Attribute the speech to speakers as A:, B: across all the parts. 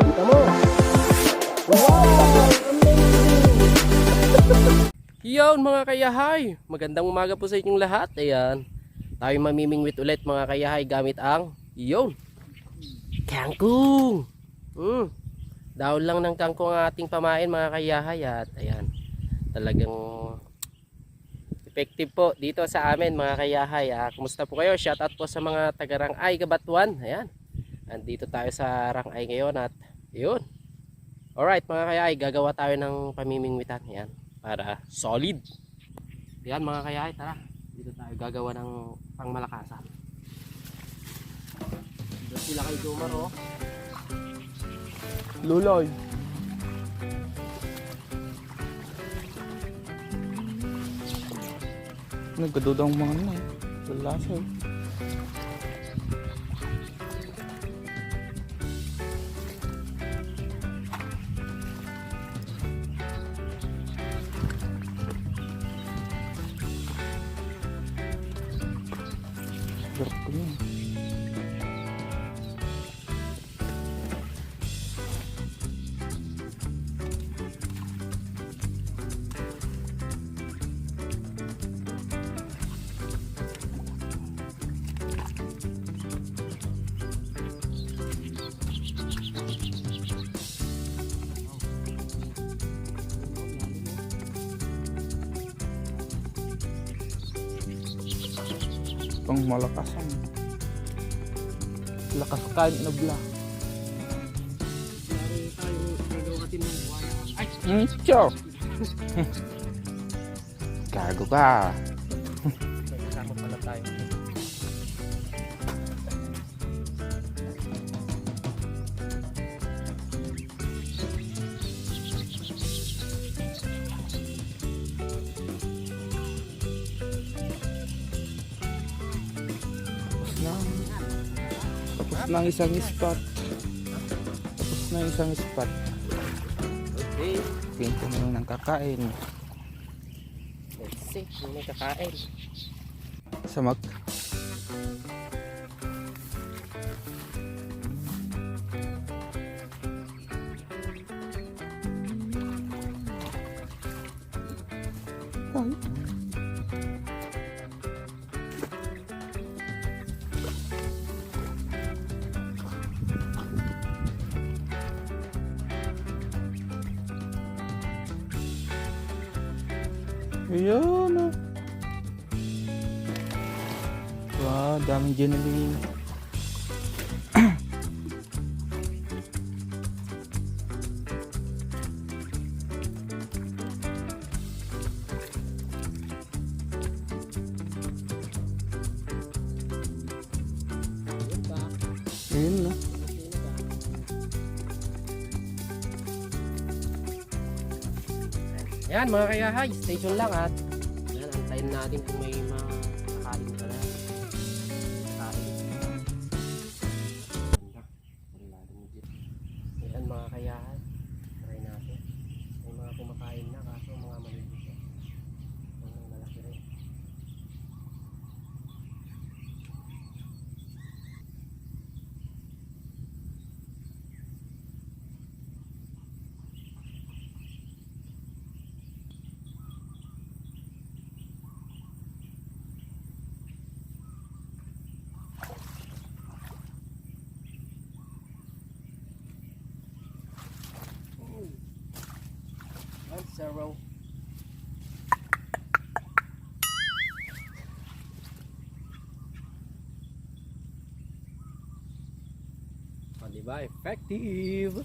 A: Kita mo. Wow! Yon mga kayahay, magandang umaga po sa inyong lahat. Ayan, tayo mamimingwit ulit mga kayahay gamit ang yon kangkong. Mm. Dahon lang ng kangkong ang ating pamain mga kayahay at ayan, talagang effective po dito sa amin mga kayahay. Ah, kumusta po kayo? Shout out po sa mga tagarang ay kabatuan. Ayan andito tayo sa Rangay ngayon at yun. Alright mga kayahay, gagawa tayo ng pamimingwitan. Ayan para solid. Yan mga kayay, tara. Dito tayo gagawa ng pangmalakasan. Dito sila kay Jomar oh.
B: Luloy. Nagkadudang mga ano eh. Lalasa eh. Pang malakas ang lakas kain na bla. Hmm, chow. Gago ka. Ang isang spot. Tapos na ang isang spot.
A: Okay.
B: Pinto na yung nang kakain.
A: Let's see. May kakain.
B: Samak. Ay. Ayan oh. Wow, daming journaling.
A: Yan mga kayahay, stay tuned lang at yan, antayin natin kung may Yan, zero. O, diba? Effective!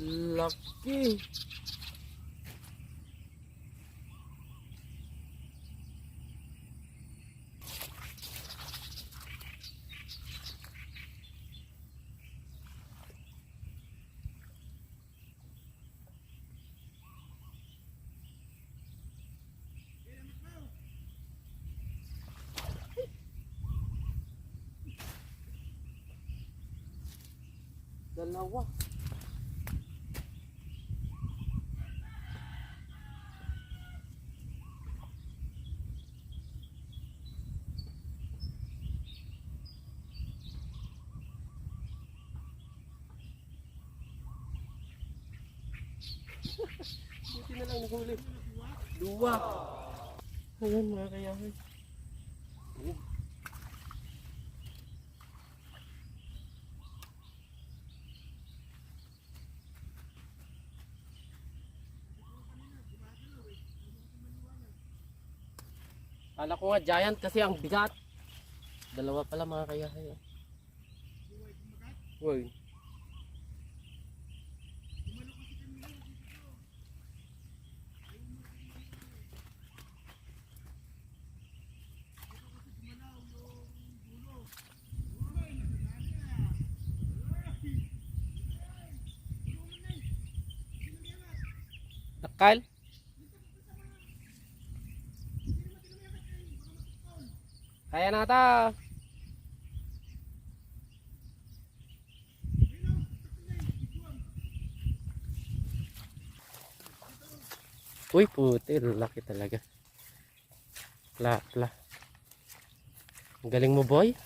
A: Laki. Dalawa. Buti na lang nahuli. Dua. Ayan mga kayahay. Kala ko nga giant kasi ang bigat. Dalawa pala mga kayahay. Uy. Nakal? Kaya na ta. Uy, puti. Laki talaga. Pla, pla. Ang galing mo, boy.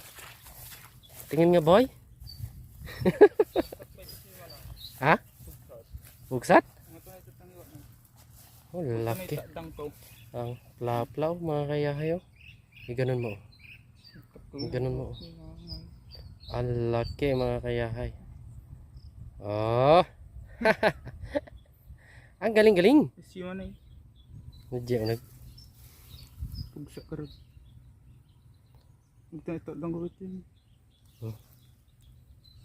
A: Tingin nga, boy. ha? Bugsat? Oh, laki. Ang pla-plaw, mga kayahayo. May ganun mo. Ganun mo. Ang laki, mga kayahay. Oh! Ang galing-galing.
B: Siya na eh.
A: Medyo nag...
B: Pugsa ka rin. Ito, ito, lang ko ito.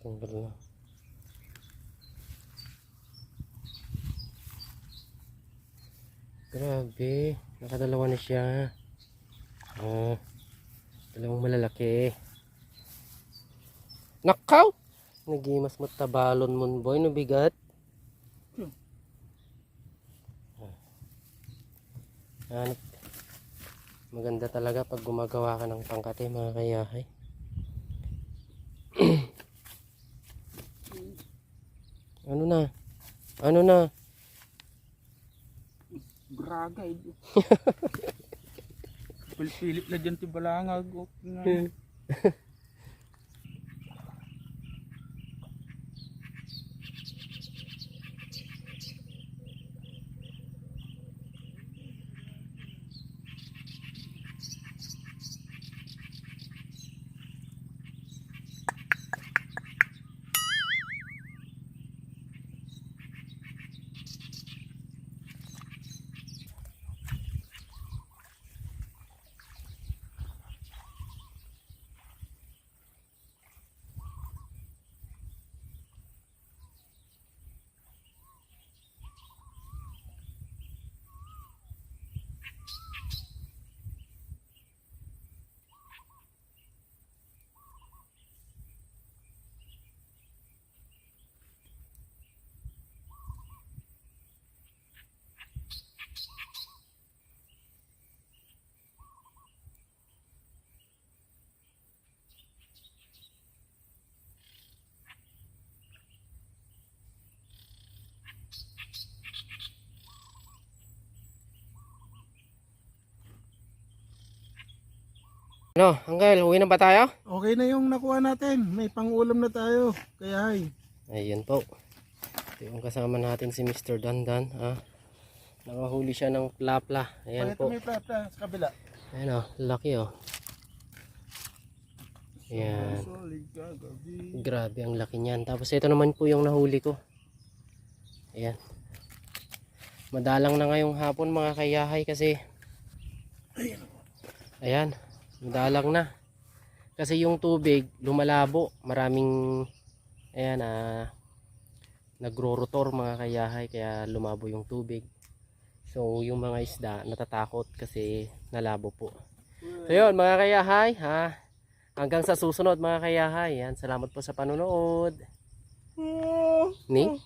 A: Tanggal na. Grabe. Nakadalawa na siya. Oh. Dalawang malalaki. Nakaw! Nagimas mo tabalon mon boy. No bigat. Yan. Maganda talaga pag gumagawa ka ng pangkate mga kayahay. Ano na? Ano na?
B: Braga eh. Pilip na dyan ti balangag. Okay nga.
A: Ano, Uncle, uwi na ba tayo?
B: Okay na yung nakuha natin. May pangulam na tayo. Kaya ay.
A: Ayan po. Ito yung kasama natin si Mr. Dandan. Ha? Nakahuli siya ng plapla. Ayan po.
B: may plata sa kabila.
A: Ayan o, laki o. Ayan.
B: Ka, gabi.
A: Grabe ang laki niyan. Tapos ito naman po yung nahuli ko. Ayan. Madalang na ngayong hapon mga kayahay kasi Ayan. Madalang na. Kasi yung tubig lumalabo. Maraming ayan ah nagro-rotor mga kayahay kaya lumabo yung tubig. So yung mga isda natatakot kasi nalabo po. So yun mga kayahay ha. Hanggang sa susunod mga kayahay. Yan, salamat po sa panonood. Ni?